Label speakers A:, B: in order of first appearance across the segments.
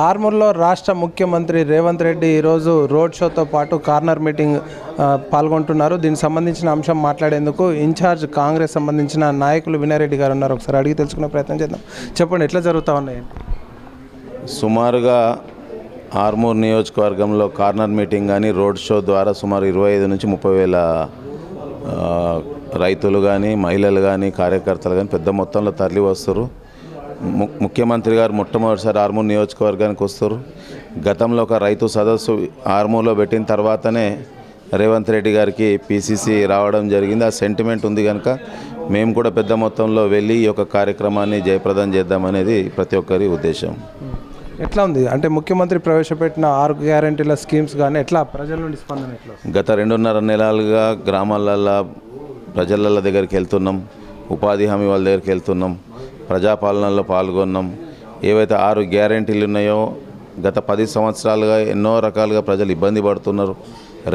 A: ఆర్మూర్లో రాష్ట్ర ముఖ్యమంత్రి రేవంత్ రెడ్డి ఈరోజు రోడ్ షోతో పాటు కార్నర్ మీటింగ్ పాల్గొంటున్నారు. దీనికి సంబంధించిన అంశం మాట్లాడేందుకు ఇన్ఛార్జ్ కాంగ్రెస్ సంబంధించిన నాయకులు వినయరెడ్డి గారు ఉన్నారు. ఒకసారి అడిగి తెలుసుకునే ప్రయత్నం చేద్దాం. చెప్పండి ఎట్లా జరుగుతూ ఉన్నాయి?
B: సుమారుగా ఆర్మూర్ నియోజకవర్గంలో కార్నర్ మీటింగ్ కానీ రోడ్ షో ద్వారా సుమారు ఇరవై ఐదు నుంచి ముప్పై వేల రైతులు కానీ మహిళలు కానీ కార్యకర్తలు కానీ పెద్ద మొత్తంలో తరలి వస్తారు ముఖ్యమంత్రి గారు మొట్టమొదటిసారి ఆర్మూర్ నియోజకవర్గానికి వస్తారు. గతంలో ఒక రైతు సదస్సు ఆర్మూర్లో పెట్టిన తర్వాతనే రేవంత్ రెడ్డి గారికి పీసీసీ రావడం జరిగింది. ఆ సెంటిమెంట్ ఉంది కనుక మేము కూడా పెద్ద మొత్తంలో వెళ్ళి ఈ యొక్క కార్యక్రమాన్ని జయప్రదం చేద్దామనేది ప్రతి ఒక్కరి ఉద్దేశం.
A: ఎట్లా ఉంది? అంటే ముఖ్యమంత్రి ప్రవేశపెట్టిన ఆరు గ్యారంటీల స్కీమ్స్ కానీ ఎట్లా? ప్రజల నుండి స్పందన ఎట్లా?
B: గత రెండున్నర నెలలుగా గ్రామాలల్లో ప్రజల దగ్గరికి వెళ్తున్నాం. ఉపాధి హామీ వాళ్ళ దగ్గరికి వెళ్తున్నాం. ప్రజాపాలనలో పాల్గొన్నాం. ఏవైతే ఆరు గ్యారెంటీలు ఉన్నాయో గత పది సంవత్సరాలుగా ఎన్నో రకాలుగా ప్రజలు ఇబ్బంది పడుతున్నారు.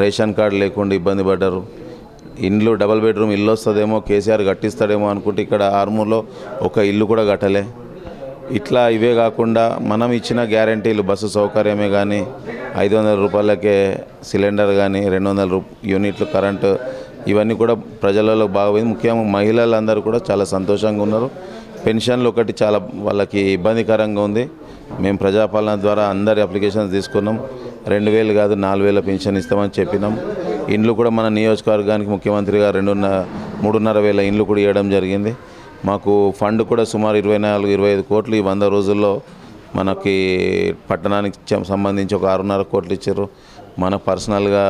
B: రేషన్ కార్డు లేకుండా ఇబ్బంది పడ్డారు. ఇండ్లు డబల్ బెడ్రూమ్ ఇల్లు వస్తుందేమో కేసీఆర్ కట్టిస్తాడేమో అనుకుంటే ఇక్కడ ఆర్మూర్లో ఒక ఇల్లు కూడా కట్టలే. ఇట్లా ఇవే కాకుండా మనం ఇచ్చిన గ్యారంటీలు బస్సు సౌకర్యమే కానీ ఐదు వందల రూపాయలకే సిలిండర్ కానీ రెండు వందల రూ యూనిట్లు కరెంటు ఇవన్నీ కూడా ప్రజలలో బాగా ముఖ్యంగా మహిళలందరూ కూడా చాలా సంతోషంగా ఉన్నారు. పెన్షన్లు ఒకటి చాలా వాళ్ళకి ఇబ్బందికరంగా ఉంది. మేము ప్రజాపాలన ద్వారా అందరి అప్లికేషన్స్ తీసుకున్నాం. రెండు వేలు కాదు నాలుగు వేల పెన్షన్ ఇస్తామని చెప్పినాం. ఇండ్లు కూడా మన నియోజకవర్గానికి ముఖ్యమంత్రి గారు రెండున్నర మూడున్నర వేల ఇండ్లు కూడా ఇవ్వడం జరిగింది. మాకు ఫండ్ కూడా సుమారు ఇరవై నాలుగు ఇరవై ఐదు కోట్లు ఈ వంద రోజుల్లో మనకి పట్టణానికి సంబంధించి ఒక ఆరున్నర కోట్లు ఇచ్చారు. మన పర్సనల్గా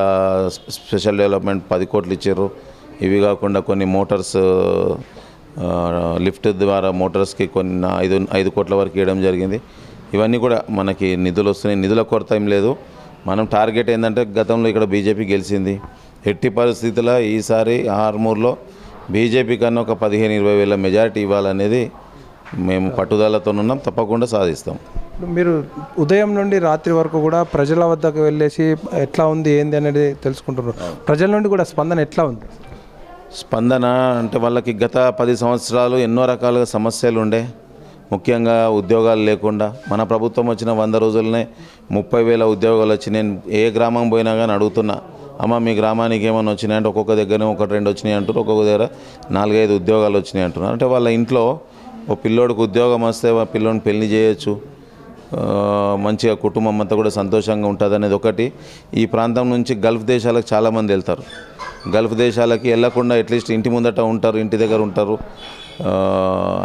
B: స్పెషల్ డెవలప్మెంట్ పది కోట్లు ఇచ్చారు. ఇవి కాకుండా కొన్ని మోటార్స్ లిఫ్ట్ ద్వారా మోటార్స్కి కొన్ని ఐదు ఐదు కోట్ల వరకు ఇవ్వడం జరిగింది. ఇవన్నీ కూడా మనకి నిధులు వస్తున్నాయి. నిధుల కొరత ఏం లేదు. మనం టార్గెట్ ఏంటంటే గతంలో ఇక్కడ బీజేపీ గెలిచింది. ఎట్టి పరిస్థితుల్లో ఈసారి ఆర్మూర్లో బీజేపీ కన్నా ఒక పదిహేను ఇరవై వేల మెజారిటీ ఇవ్వాలనేది మేము పట్టుదలతో ఉన్నాం. తప్పకుండా సాధిస్తాం.
A: మీరు ఉదయం నుండి రాత్రి వరకు కూడా ప్రజల వద్దకు వెళ్ళేసి ఎట్లా ఉంది ఏంది అనేది తెలుసుకుంటున్నారు. ప్రజల నుండి కూడా స్పందన ఎట్లా ఉంది?
B: స్పందన అంటే వాళ్ళకి గత పది సంవత్సరాలు ఎన్నో రకాలుగా సమస్యలు ఉండే. ముఖ్యంగా ఉద్యోగాలు లేకుండా మన ప్రభుత్వం వచ్చిన వంద రోజులనే ముప్పై వేల ఉద్యోగాలు వచ్చి నేను ఏ గ్రామం పోయినా కానీ అడుగుతున్నా అమ్మ మీ గ్రామానికి ఏమైనా వచ్చినాయి? అంటే ఒక్కొక్క దగ్గర ఒకటి రెండు వచ్చినాయి అంటారు ఒక్కొక్క దగ్గర నాలుగైదు ఉద్యోగాలు వచ్చినాయి అంటున్నారు. అంటే వాళ్ళ ఇంట్లో ఓ పిల్లోడికి ఉద్యోగం వస్తే ఆ పిల్లోడిని పెళ్ళి చేయొచ్చు. మంచిగా కుటుంబం అంతా కూడా సంతోషంగా ఉంటుంది అనేది ఒకటి. ఈ ప్రాంతం నుంచి గల్ఫ్ దేశాలకు చాలామంది వెళ్తారు. గల్ఫ్ దేశాలకి వెళ్ళకుండా అట్లీస్ట్ ఇంటి ముందట ఉంటారు ఇంటి దగ్గర ఉంటారు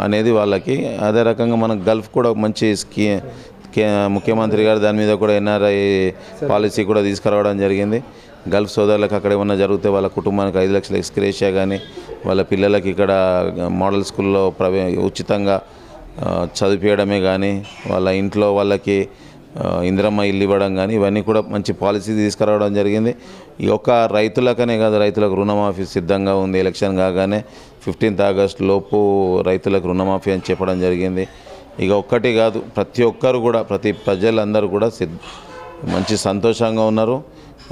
B: అనేది వాళ్ళకి. అదే రకంగా మన గల్ఫ్ కూడా మంచి స్కీ ముఖ్యమంత్రి గారు దాని మీద కూడా ఎన్ఆర్ఐ పాలసీ కూడా తీసుకురావడం జరిగింది. గల్ఫ్ సోదరులకు అక్కడ ఏమన్నా జరిగితే వాళ్ళ కుటుంబానికి ఐదు లక్షల ఎక్స్క్రేషియా కానీ వాళ్ళ పిల్లలకి ఇక్కడ మోడల్ స్కూల్లో ప్రవే ఉచితంగా చదివించడమే కానీ వాళ్ళ ఇంట్లో వాళ్ళకి ఇందిరమ్మ ఇల్లు ఇవ్వడం కానీ ఇవన్నీ కూడా మంచి పాలసీ తీసుకురావడం జరిగింది. ఈ ఒక్క రైతులకనే కాదు రైతులకు రుణమాఫీ సిద్ధంగా ఉంది. ఎలక్షన్ కాగానే ఫిఫ్టీన్త్ ఆగస్ట్ లోపు రైతులకు రుణమాఫీ అని చెప్పడం జరిగింది. ఇక ఒక్కటి కాదు ప్రతి ఒక్కరు కూడా ప్రతి ప్రజలందరూ కూడా మంచి సంతోషంగా ఉన్నారు.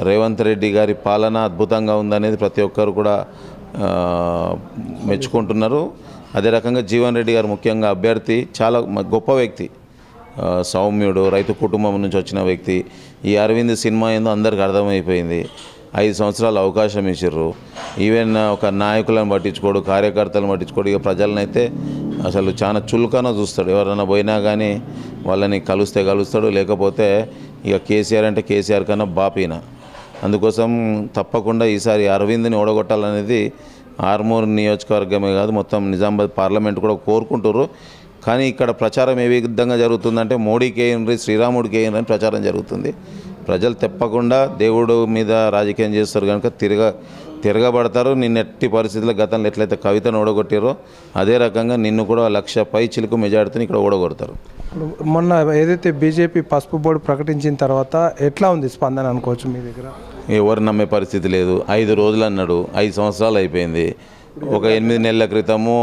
B: రేవంత్ రెడ్డి గారి పాలన అద్భుతంగా ఉందనేది ప్రతి ఒక్కరు కూడా మెచ్చుకుంటున్నారు. అదే రకంగా జీవన్ రెడ్డి గారు ముఖ్యంగా అభ్యర్థి చాలా గొప్ప వ్యక్తి. సౌమ్యుడు రైతు కుటుంబం నుంచి వచ్చిన వ్యక్తి. ఈ అరవింద్ సినిమా ఏందో అందరికి అర్థమైపోయింది. ఐదు సంవత్సరాలు అవకాశం ఇచ్చిర్రు. ఈవెన్ ఒక నాయకులను పట్టించుకోడు కార్యకర్తలను పట్టించుకోడు ఇక ప్రజలనైతే అసలు చాలా చులకన చూస్తాడు. ఎవరైనా పోయినా కానీ వాళ్ళని కలుస్తే కలుస్తాడు లేకపోతే ఇక కేసీఆర్ అంటే కేసీఆర్ కన్నా బాపీన. అందుకోసం తప్పకుండా ఈసారి అరవింద్ని ఓడగొట్టాలనేది ఆర్మూర్ నియోజకవర్గమే కాదు మొత్తం నిజామాబాద్ పార్లమెంట్ కూడా కోరుకుంటారు కానీ ఇక్కడ ప్రచారం ఏ విధంగా జరుగుతుందంటే మోడీకి ఏంరి శ్రీరాముడికి ఏంరి అని ప్రచారం జరుగుతుంది. ప్రజలు తప్పకుండా దేవుడు మీద రాజకీయం చేస్తారు కనుక తిరగ తిరగబడతారు. నిన్న ఎట్టి పరిస్థితుల్లో గతంలో ఎట్లయితే కవితను ఓడగొట్టారో అదే రకంగా నిన్ను కూడా లక్ష పై చిలుకు మెజార్టీని ఇక్కడ ఓడగొడతారు.
A: మొన్న ఏదైతే బీజేపీ పసుపు బోర్డు ప్రకటించిన తర్వాత ఎట్లా ఉంది స్పందన అనుకోవచ్చు మీ దగ్గర?
B: ఎవరు నమ్మే పరిస్థితి లేదు. ఐదు రోజులు అన్నాడు. ఐదు సంవత్సరాలు అయిపోయింది. ఒక ఎనిమిది నెలల క్రితము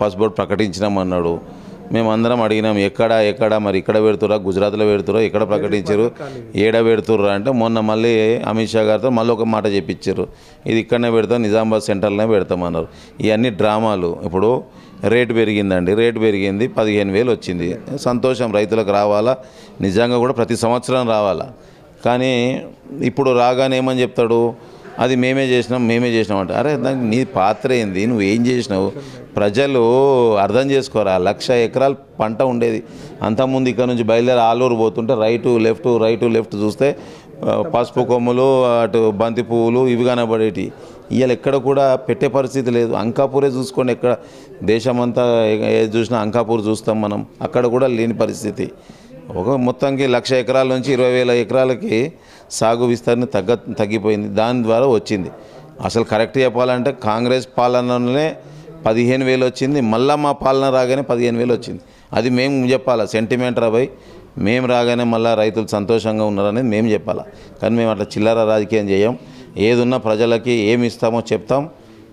B: పాస్పోర్ట్ ప్రకటించినాం అన్నాడు మేము అందరం అడిగినాం ఎక్కడ ఎక్కడ మరి ఇక్కడ పెడుతురా గుజరాత్లో పెడుతురా ఎక్కడ ప్రకటించారు ఏడ పెడుతుర్రా అంటే మొన్న మళ్ళీ అమిత్ షా గారితో మళ్ళీ ఒక మాట చెప్పించారు ఇది ఇక్కడనే పెడతాం నిజామాబాద్ సెంటర్లోనే పెడతామన్నారు. ఇవన్నీ డ్రామాలు. ఇప్పుడు రేటు పెరిగిందండి రేటు పెరిగింది పదిహేను వేలు వచ్చింది. సంతోషం రైతులకు రావాలా? నిజంగా కూడా ప్రతి సంవత్సరం రావాలా? కానీ ఇప్పుడు రాగానే ఏమని చెప్తాడు? అది మేమే చేసినాం మేమే చేసినాం అంటే అరే దానికి నీ పాత్ర ఏంది? నువ్వు ఏం చేసినావు? ప్రజలు అర్థం చేసుకోరా లక్ష ఎకరాలు పంట ఉండేది. అంతకుముందు ఇక్కడ నుంచి బయలుదేరి ఆలూరు పోతుంటే రైటు లెఫ్ట్ రైటు లెఫ్ట్ చూస్తే పసుపు కొమ్ములు అటు బంతి పువ్వులు ఇవి కనబడేటి ఇవాళ ఎక్కడ కూడా పెట్టే పరిస్థితి లేదు. అంకాపూరే చూసుకోండి ఎక్కడ. దేశమంతా ఏది చూసినా అంకాపూర్ చూస్తాం మనం. అక్కడ కూడా లేని పరిస్థితి. ఒక మొత్తానికి లక్ష ఎకరాల నుంచి ఇరవై వేల ఎకరాలకి సాగు విస్తరణ తగ్గ తగ్గిపోయింది. దాని ద్వారా వచ్చింది. అసలు కరెక్ట్ చెప్పాలంటే కాంగ్రెస్ పాలనలోనే పదిహేను వేలు వచ్చింది. మళ్ళా మా పాలన రాగానే పదిహేను వేలు వచ్చింది. అది మేము చెప్పాలా? సెంటిమెంట్ రాబోయ్ మేము రాగానే మళ్ళీ రైతులు సంతోషంగా ఉన్నారనేది మేము చెప్పాలా? కానీ మేము అట్లా చిల్లర రాజకీయం చేయం. ఏదున్నా ప్రజలకి ఏమి ఇస్తామో చెప్తాం.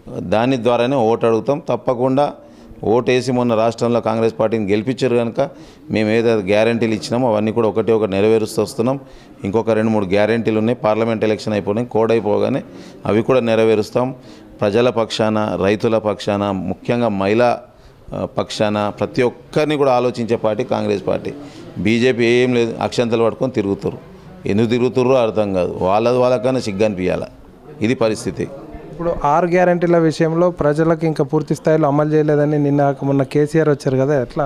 B: దాని ద్వారానే ఓటు అడుగుతాం. తప్పకుండా ఓటేసి మొన్న రాష్ట్రంలో కాంగ్రెస్ పార్టీని గెలిపించారు కనుక మేము ఏదైతే గ్యారంటీలు ఇచ్చినామో అవన్నీ కూడా ఒకటి ఒకటి నెరవేరుస్తూ వస్తున్నాం. ఇంకొక రెండు మూడు గ్యారంటీలు ఉన్నాయి. పార్లమెంట్ ఎలక్షన్ అయిపోయినాయి కోడ్ అయిపోగానే అవి కూడా నెరవేరుస్తాం. ప్రజల పక్షాన రైతుల పక్షాన ముఖ్యంగా మహిళా పక్షాన ప్రతి ఒక్కరిని కూడా ఆలోచించే పార్టీ కాంగ్రెస్ పార్టీ. బీజేపీ ఏం లేదు అక్షంతలు పట్టుకొని తిరుగుతారు ఎందుకు తిరుగుతుర్రో అర్థం కాదు. వాళ్ళది వాళ్ళకన్నా సిగ్గనిపించాల ఇది పరిస్థితి.
A: ఇప్పుడు ఆరు గ్యారంటీల విషయంలో ప్రజలకు ఇంకా పూర్తి స్థాయిలో అమలు చేయలేదని నిన్న మొన్న కేసీఆర్ వచ్చారు కదా ఎట్లా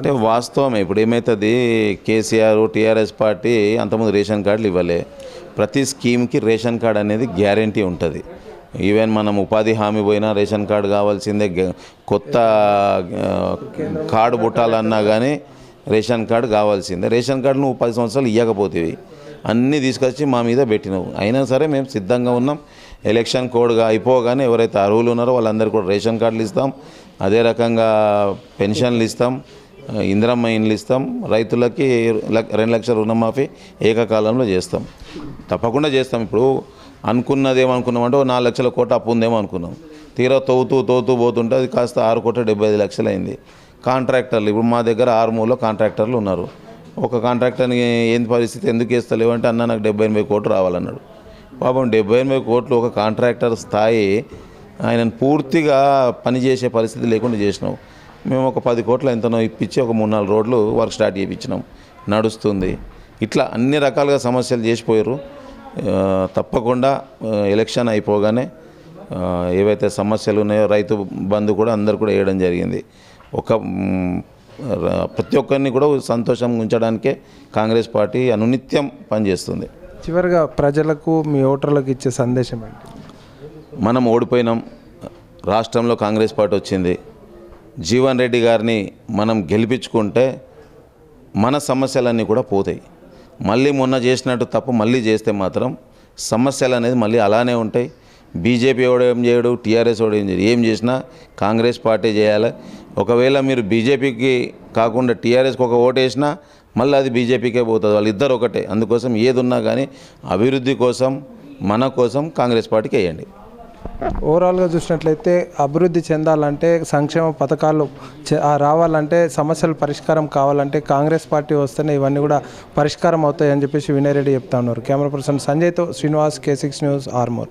B: అంటే వాస్తవం ఇప్పుడు ఏమవుతుంది కేసీఆర్ టీఆర్ఎస్ పార్టీ అంతకుముందు రేషన్ కార్డులు ఇవ్వలే. ప్రతి స్కీమ్కి రేషన్ కార్డు అనేది గ్యారంటీ ఉంటుంది. ఈవెన్ మనం ఉపాధి హామీ పోయినా రేషన్ కార్డు కావాల్సిందే కొత్త కార్డు పుట్టాలన్నా కానీ రేషన్ కార్డు కావాల్సిందే. రేషన్ కార్డు నువ్వు పది సంవత్సరాలు ఇవ్వకపోతేవి అన్నీ తీసుకొచ్చి మా మీద పెట్టినావు. అయినా సరే మేము సిద్ధంగా ఉన్నాం. ఎలక్షన్ కోడ్గా అయిపోగానే ఎవరైతే అర్హులు ఉన్నారో వాళ్ళందరికీ కూడా రేషన్ కార్డులు ఇస్తాం. అదే రకంగా పెన్షన్లు ఇస్తాం. ఇందిరమ్మ ఇండ్లు ఇస్తాం. రైతులకి రెండు లక్షల రుణమాఫీ ఏకకాలంలో చేస్తాం. తప్పకుండా చేస్తాం. ఇప్పుడు అనుకున్నది ఏమనుకున్నామంటే నాలుగు లక్షల కోట అప్పు ఉందేమో అనుకున్నాం. తీరా తవ్వుతూ తవ్వుతూ పోతుంటే అది కాస్త ఆరు కోట డెబ్బై ఐదు లక్షలు అయింది కాంట్రాక్టర్లు ఇప్పుడు మా దగ్గర ఆరు మూడులో కాంట్రాక్టర్లు ఉన్నారు. ఒక కాంట్రాక్టర్ని ఏంది పరిస్థితి? ఎందుకు వేస్తలేవు అంటే అన్న నాకు డెబ్బై ఎనభై కోట్లు రావాలన్నాడు. పాపం డెబ్బై ఎనభై కోట్లు ఒక కాంట్రాక్టర్ స్థాయి ఆయనను పూర్తిగా పనిచేసే పరిస్థితి లేకుండా చేసినాం. మేము ఒక పది కోట్ల ఎంతనో ఇప్పించి ఒక మూడు నాలుగు రోడ్లు వర్క్ స్టార్ట్ చేయించినాం నడుస్తుంది. ఇట్లా అన్ని రకాలుగా సమస్యలు చేసిపోయారు. తప్పకుండా ఎలక్షన్ అయిపోగానే ఏవైతే సమస్యలు ఉన్నాయో రైతు బంధు కూడా అందరు కూడా వేయడం జరిగింది. ఒక ప్రతి ఒక్కరిని కూడా సంతోషంగా ఉంచడానికే కాంగ్రెస్ పార్టీ అనునిత్యం పనిచేస్తుంది.
A: చివరిగా ప్రజలకు మీ ఓటర్లకు ఇచ్చే సందేశం ఏంటి?
B: మనం ఓడిపోయినాం. రాష్ట్రంలో కాంగ్రెస్ పార్టీ వచ్చింది. జీవన్ రెడ్డి గారిని మనం గెలిపించుకుంటే మన సమస్యలన్నీ కూడా పోతాయి. మళ్ళీ మొన్న చేసినట్టు తప్పు మళ్ళీ చేస్తే మాత్రం సమస్యలు అనేది మళ్ళీ అలానే ఉంటాయి. బీజేపీ వాడు ఏం చేయడు టీఆర్ఎస్ వాడు ఏం చేయడు. ఏం చేసినా కాంగ్రెస్ పార్టీ చేయాలి. ఒకవేళ మీరు బీజేపీకి కాకుండా టీఆర్ఎస్కి ఒక ఓటు వేసినా మళ్ళీ అది బీజేపీకే పోతుంది. వాళ్ళు ఇద్దరు ఒకటే. అందుకోసం ఏది ఉన్నా కానీ అభివృద్ధి కోసం మన కోసం కాంగ్రెస్ పార్టీకి వేయండి.
A: ఓవరాల్గా చూసినట్లయితే అభివృద్ధి చెందాలంటే సంక్షేమ పథకాలు చే- రావాలంటే సమస్యలు పరిష్కారం కావాలంటే కాంగ్రెస్ పార్టీ వస్తేనే ఇవన్నీ కూడా పరిష్కారం అవుతాయని చెప్పేసి వినయ్ రెడ్డి చెప్తా ఉన్నారు. Camera person సంజయ్తో Srinivas K six news Armoor.